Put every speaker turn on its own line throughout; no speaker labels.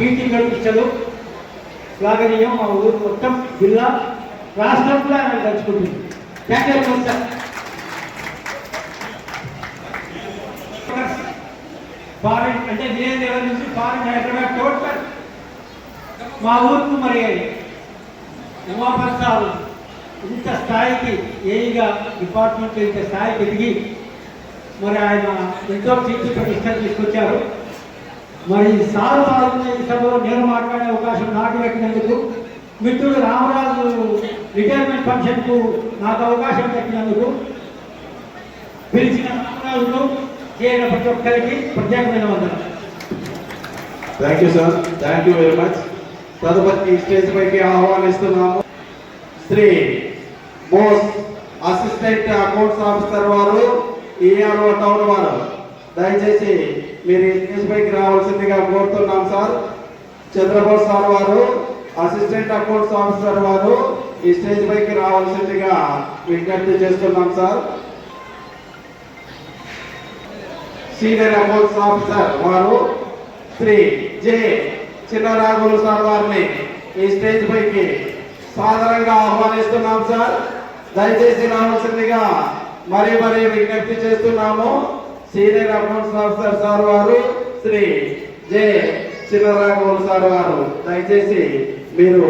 Teaching నడిపించదు. శ్లాఘనీయం మా ఊరు మొత్తం జిల్లా రాష్ట్రం కూడా ఆయన తలుచుకుంటుంది. Thank you very much sir foreign అంటే విజయ్ లెవెల్ నుంచి ఫారిన్ హైదరాబాద్ టోటల్ మా ఊరుకు మరి ఉమాప్రసాద్ ఇంత స్థాయికి ఏయిగా డిపార్ట్మెంట్ ఇంత స్థాయికి ఎదిగి మరి ఆయన ఎంతో కీర్తి ప్రతిష్టలు తీసుకొచ్చారు. మరి సార్ పాల్గొన్న ఈ సభలో నేను మాట్లాడే అవకాశం నాకు దక్కినందుకు మిత్రుడు రామరాజు రిటైర్మెంట్ ఫంక్షన్కు నాకు అవకాశం దక్కినందుకు పిలిచిన రామరాజును చేయడం ప్రతి ఒక్కరికి ప్రత్యేకమైన వందనం
thank you sir thank you very much తదుపరి స్టేజ్ పైకి ఆహ్వానిస్తున్నాము Shri Bose assistant accounts officer వారు ఈఆర్ఓ టౌన్ వారు. దయచేసి మీరు ఈ స్టేజ్ పైకి రావాల్సిందిగా కోరుతున్నాం సార్. చంద్రబోస్ సార్ వారు అసిస్టెంట్ అకౌంట్స్ ఆఫీసర్ వారు ఈ స్టేజ్ పైకి రావాల్సిందిగా విజ్ఞప్తి చేస్తున్నాం సార్. సీనియర్ అకౌంట్స్ ఆఫీసర్ వారు శ్రీ చిన్న చిన్నరాఘులు సార్ వారిని ఈ స్టేజ్ పైకి సాధారణంగా ఆహ్వానిస్తున్నాం సార్. దయచేసి రావాల్సిందిగా మరీ మరీ విజ్ఞప్తి చేస్తున్నాము. సీనియర్ అకౌంట్స్ ఆఫీసర్ సార్ వారు శ్రీ జే. చిన్నరాఘవన్ సార్ వారు. దయచేసి మీరు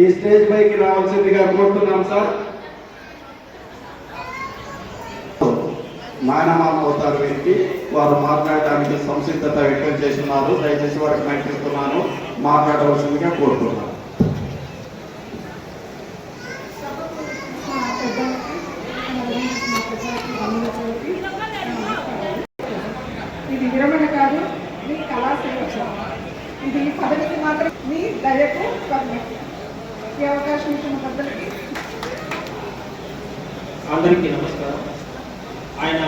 ఈ స్టేజ్ పైకి రావాల్సిందిగా కోరుతున్నాం సార్. నాయనమామ అవుతారు వీరికి. వారు మాట్లాడడానికి సంసిద్ధత వ్యక్తం చేస్తున్నారు. దయచేసి వారికి మైకిస్తున్నాను మాట్లాడవలసిందిగా కోరుతున్నాను
మా పెద్దలకి, మరియు మా పెద్దలకి, బంధువులకి నమస్కారాలు. ఇది విరమణ కాదు మీ కళాశీల ఇది పదవికి మాత్రం మీ దయకు కర్మకు ఈ అవకాశం ఇచ్చిన పెద్దలకి
అందరికీ నమస్కారం. ఆయన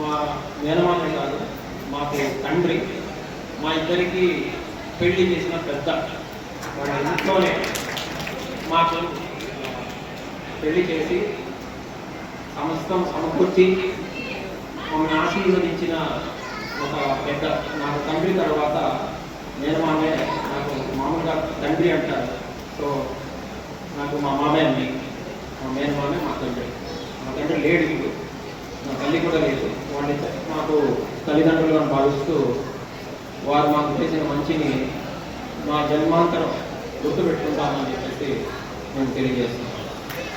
మా మేనమామే కాదు మాకు తండ్రి. మా ఇద్దరికి పెళ్ళి చేసిన పెద్ద వాళ్ళ ఇంట్లోనే మాకు పెళ్ళి చేసి సమస్తం సమకూర్చి మమ్మల్ని ఆశీర్వదించిన ఒక పెద్ద నాకు తండ్రి తర్వాత మేనమామే నాకు మామూలుగా తండ్రి అంటారు. సో నాకు మా మామయ్య అండి. మా మేనమామే మా తండ్రి మా తండ్రి లేడు ఇప్పుడు. మా తల్లి కూడా లేదు. వాడిని మాకు తల్లిదండ్రులుగా భావిస్తూ వారు మాకు చేసిన మంచిని మా జన్మాంతరం గుర్తుపెట్టుకుంటామని చెప్పేసి మేము తెలియజేస్తున్నాం.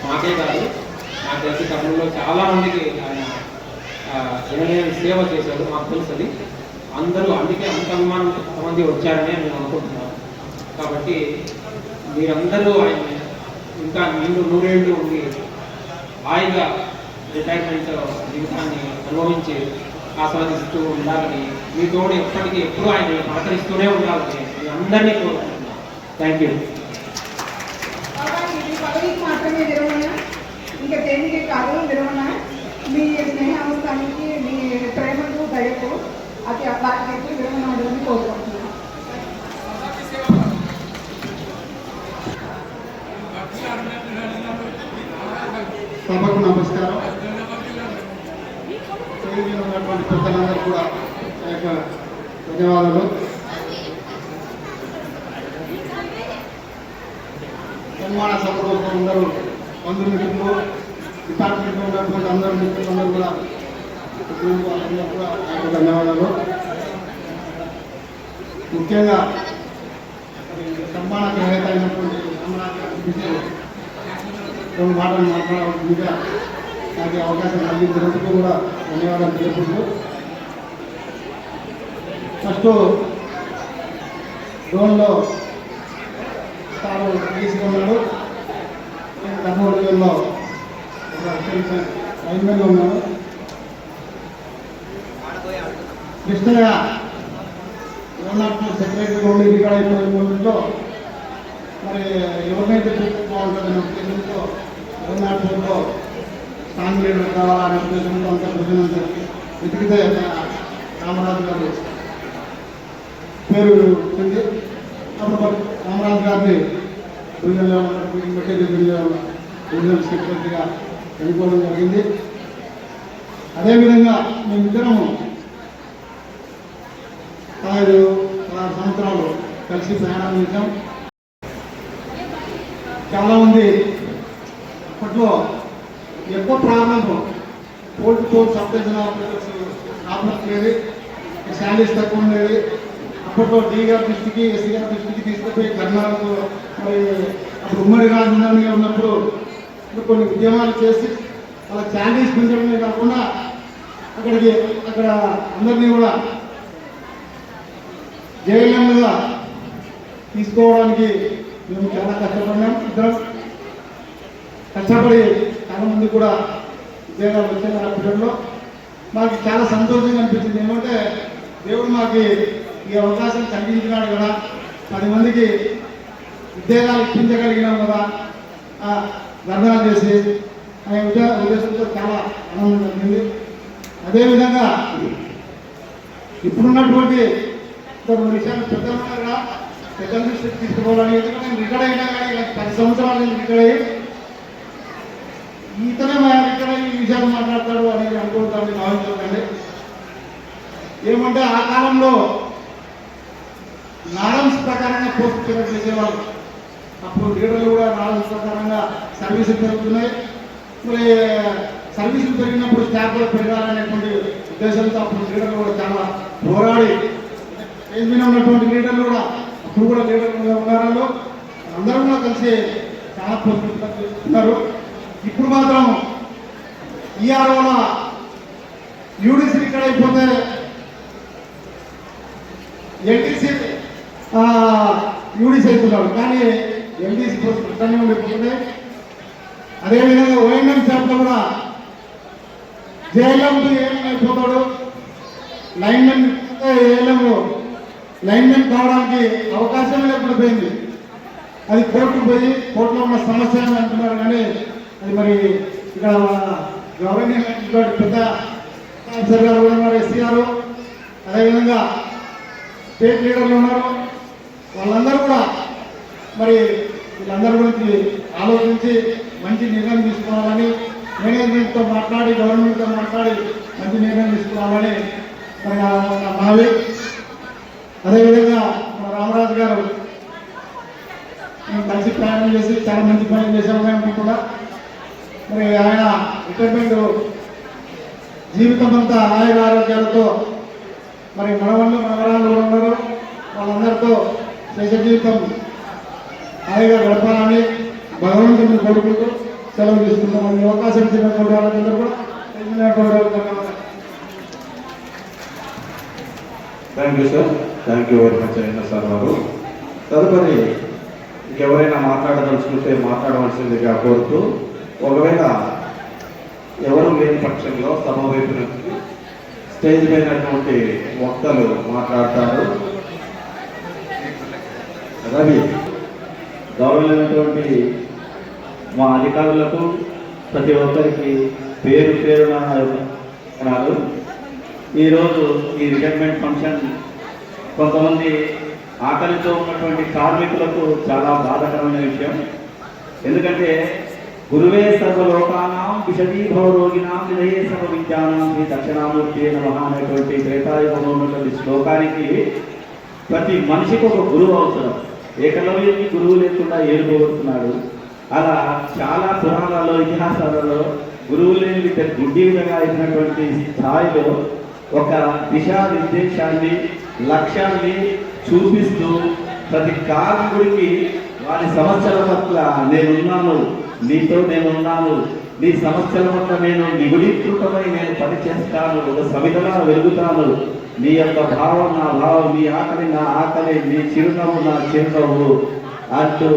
మాకే కాదు నాకు తెలిసి కర్నూలులో చాలామందికి ఆయన ఎనలేని సేవ చేశారు మాకు తెలుసుది అందరూ అందుకే అంత అభిమానం కొంతమంది వచ్చారని నేను అనుకుంటున్నాను కాబట్టి మీరందరూ ఆయన ఇంకా నీళ్ళు నూరేళ్ళు ఉండి హాయిగా రిటైర్మెంట్ జీవితాన్ని అనుభవించి ఆస్వాదిస్తూ ఉండాలని మీ తోడు ఎప్పటికీ ఎప్పుడూ ఆయన పలకరిస్తూనే ఉండాలని మీ అందరినీ కోరుకుంటున్నాను థ్యాంక్ యూ.
మాత్రమే విరమణ. ఇంకా దేనికి కాదు విరమణ. మీ స్నేహాంశానికి మీ ప్రేమకు దయకు అది వాటికి ఎక్కువ విరమణ ఉండాలని కోరుకుంటున్నాను
సభకు నమస్కారం. ఉన్నటువంటి పెద్దలందరూ కూడా ధన్యవాదాలు. నిర్మాణ సభలో అందరూ బంధు మిత్రులు డిపార్ట్మెంట్లో ఉన్నటువంటి అందరు మిత్రులందరూ కూడా వాళ్ళందరూ కూడా ధన్యవాదాలు. ముఖ్యంగా సన్మాన గ్రహీత అయినటువంటి రామరాజు రెండు మాటలు మాట్లాడవలసిందిగా నాకు ఈ అవకాశం కలిగించినందుకు కూడా ధన్యవాదాలు తెలుపుతూ ఫస్ట్ డ్రోన్లో తాను తీసుకున్నాడు. నేను కర్నూలులో ఒక అసిస్టెంట్ ఉన్నాను. కృష్ణగా ఉన్నప్పుడు సెక్రటరీగా ఉండి రికార్డ్ అయిపోయిన మూమెంట్లో మరి ఎవరినైతే చూస్తే బాగుంటుందనే ఉద్దేశంతో ఉన్నప్పుడు స్ట్రాంగ్ లీడర్ కావాలనే ఉద్దేశంతో అంత ప్రజలంతా వెతికితే రామరాజు గారి పేరు వచ్చింది. అప్పుడు మరి రామరాజు గారిని డివిజన్లో మెటీరియల్ డివిజన్ డివిజనల్ సెక్రటరీగా ఎన్నుకోవడం జరిగింది. అదేవిధంగా మేమిద్దరము ఐదు పదహారు సంవత్సరాలు కలిసి ప్రయాణం చేశాం. చాలామంది అప్పట్లో ఎక్కువ ప్రారంభం కోల్డ్ కోల్డ్ సంప్రదించిన ఆపరేటర్స్ లేదు శాలరీస్ తక్కువ ఉండేది అప్పట్లో డి గారి దృష్టికి ఎస్సీ గారి దృష్టికి తీసుకుపోయి కర్ణాటకలో మరి అప్పుడు ఉమ్మడి రాజధానిగా ఉన్నప్పుడు కొన్ని ఉద్యమాలు చేసి వాళ్ళ శాలరీస్ పెంచడమే కాకుండా అక్కడికి అక్కడ అందరినీ కూడా జైలంగా తీసుకోవడానికి మేము చాలా కష్టపడినాం. ఇద్దరం కష్టపడి చాలా మంది కూడా ఉద్యోగాలు వచ్చాయి ఆ పీరియడ్లో. మాకు చాలా సంతోషంగా అనిపించింది. ఏమంటే దేవుడు మాకు ఈ అవకాశం కలిగించినాడు కదా. పది మందికి ఉద్యోగాలు ఇప్పించగలిగినాం కదా. ఆ ధర్నాలు చేసి అనే ఉద్దేశంతో చాలా ఆనందం కలిగింది. అదేవిధంగా ఇప్పుడున్నటువంటి కొన్ని విషయాలు పెద్దలు ఉన్నారు కదా. పెద్దల దృష్టికి తీసుకోవాలని ఎందుకంటే నేను రికార్డ్ అయినా కానీ పది సంవత్సరాలు నేను రికార్డ్ అయ్యి ఈతనే మా ఇక్కడ ఈ విషయాలు మాట్లాడతాడు అని అనుకుంటాను భావించకండి ఏమంటే ఆ కాలంలో నారమ్స్ ప్రకారంగా పోస్ట్ ఫిలప్ చేసేవాళ్ళు. అప్పుడు లీడర్లు కూడా నారమ్స్ ప్రకారంగా సర్వీసులు పెరుగుతున్నాయి. మరి సర్వీసులు పెరిగినప్పుడు స్టాఫ్ పెరగాలనేటువంటి ఉద్దేశంతో అప్పుడు లీడర్లు కూడా చాలా పోరాడి మీద ఉన్నటువంటి లీడర్లు కూడా అప్పుడు కూడా లీడర్లు ఉన్నారు. అందరూ కూడా కలిసి చాలా పోస్ట్ చేస్తున్నారు ఇప్పుడు మాత్రం ఈఆర్ఓల యూడిసి ఇక్కడ అయిపోతే ఎల్టీసీ యూడిసి అవుతున్నాడు. కానీ ఎల్టీసీ పోస్ట్ ఉండిపోతుంది. అదేవిధంగా ఓఎన్ఎం షాప్లో కూడా జేఎల్ఎం ఏఎం అయిపోతాడు. లైన్మెన్ ఏఎల్ఎం లైన్మెన్ కావడానికి అవకాశం లేకుండా పోయింది. అది కోర్టుకు పోయి కోర్టులో ఉన్న సమస్య అంటున్నారు కానీ అది మరి ఇక్కడ గవర్నమెంట్ పెద్ద ఆఫీసర్ గారు కూడా ఉన్నారు ఎస్సీ గారు. అదేవిధంగా స్టేట్ లీడర్లు ఉన్నారు. వాళ్ళందరూ కూడా మరి వీళ్ళందరి గురించి ఆలోచించి మంచి నిర్ణయం తీసుకోవాలని మేనేజ్మెంట్తో మాట్లాడి గవర్నమెంట్తో మాట్లాడి మంచి నిర్ణయం తీసుకోవాలని మరి నా మనవి అదేవిధంగా మన రామరాజు గారు మేము కలిసి ప్రయాణం చేసి చాలా మంచి పనులు చేసాము మేము కూడా మరి ఆయన రిటైర్మెంట్ జీవితం అంతా ఆయుర ఆరోగ్యాలతో మరి మనవాళ్ళు మనవరాళ్ళు ఉన్నారు వాళ్ళందరితో శేష జీవితం హాయిగా గడపాలని భగవంతుని కోరుకుంటూ సెలవు తీసుకుంటాం. ఈ అవకాశం ఇచ్చినటువంటి వాళ్ళందరూ కూడా
thank you sir thank you very much అయినా సార్ వారు తదుపరి ఇంకెవరైనా మాట్లాడదలుచుకుంటే మాట్లాడవలసిందిగా కోరుతూ ఒకవేళ ఎవరు లేని పక్షంలో సభ వైపు నుంచి స్టేజ్ పైనటువంటి వక్తలు మాట్లాడతారు. రవి
గౌరవమైనటువంటి మా అధికారులకు ప్రతి ఒక్కరికి పేరు పేరున నాలు ఈరోజు ఈ రిటైర్మెంట్ ఫంక్షన్ కొంతమంది ఆకలితో ఉన్నటువంటి కార్మికులకు చాలా బాధకరమైన విషయం. ఎందుకంటే గురువే సర్వలోకానాం విషదీభవ రోగినాం విధయే సర్వ విద్యానాం శ్రీ దక్షిణామూర్తి నమ అనేటువంటి త్రేతాయుగంలో ఉన్నటువంటి శ్లోకానికి ప్రతి మనిషికి ఒక గురువు అవసరం. ఏకలవ్యుని గురువు లేకుండా ఏలుకోబడుతున్నాడు అలా చాలా పురాణాల్లో ఇతిహాసాలలో గురువు లేని విద్య గుడ్డి విధంగా అయినటువంటి స్థాయిలో ఒక దిశా నిర్దేశాన్ని లక్ష్యాన్ని చూపిస్తూ ప్రతి కార్మికుడికి వారి సమస్యల పట్ల నేనున్నాను. నీతో నేనున్నాను నీ సమస్యల పట్ల నేను నిగుడీకృతమై నేను పని చేస్తాను. ఒక సమితలా వెలుగుతాను నీ యొక్క భావం నా భావం నీ ఆకలి నా ఆకలి నీ చిరునవ్వు నా చిరునవ్వు అంటూ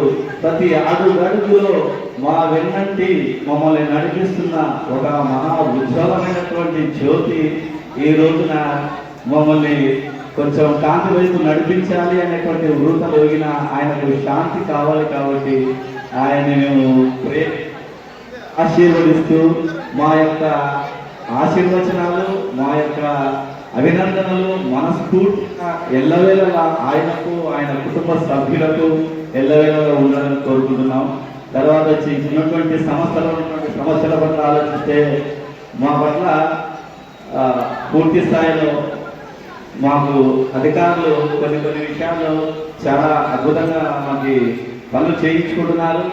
ప్రతి అడుగడుగులో మా వెన్నంటి మమ్మల్ని నడిపిస్తున్న ఒక మహా ఉజ్వలమైనటువంటి జ్యోతి ఈ రోజున మమ్మల్ని కొంచెం కాంతి వైపు నడిపించాలి అనేటువంటి వృత లోగిన ఆయనకు శాంతి కావాలి కాబట్టి ఆయన్ని మేము ప్రే ఆశీర్వదిస్తూ మా యొక్క ఆశీర్వచనాలు మా యొక్క అభినందనలు మనస్ఫూర్తిగా ఎల్లవేళలా ఆయనకు ఆయన కుటుంబ సభ్యులకు ఎల్లవేళలా ఉండాలని కోరుకుంటున్నాం. తర్వాత వచ్చి ఉన్నటువంటి సమస్యలు ఉన్నటువంటి సమస్యల పట్ల ఆలోచిస్తే మా పట్ల పూర్తి స్థాయిలో మాకు అధికారులు కొన్ని కొన్ని విషయాల్లో చాలా అద్భుతంగా మాకు పనులు చేయించుకుంటున్నారు.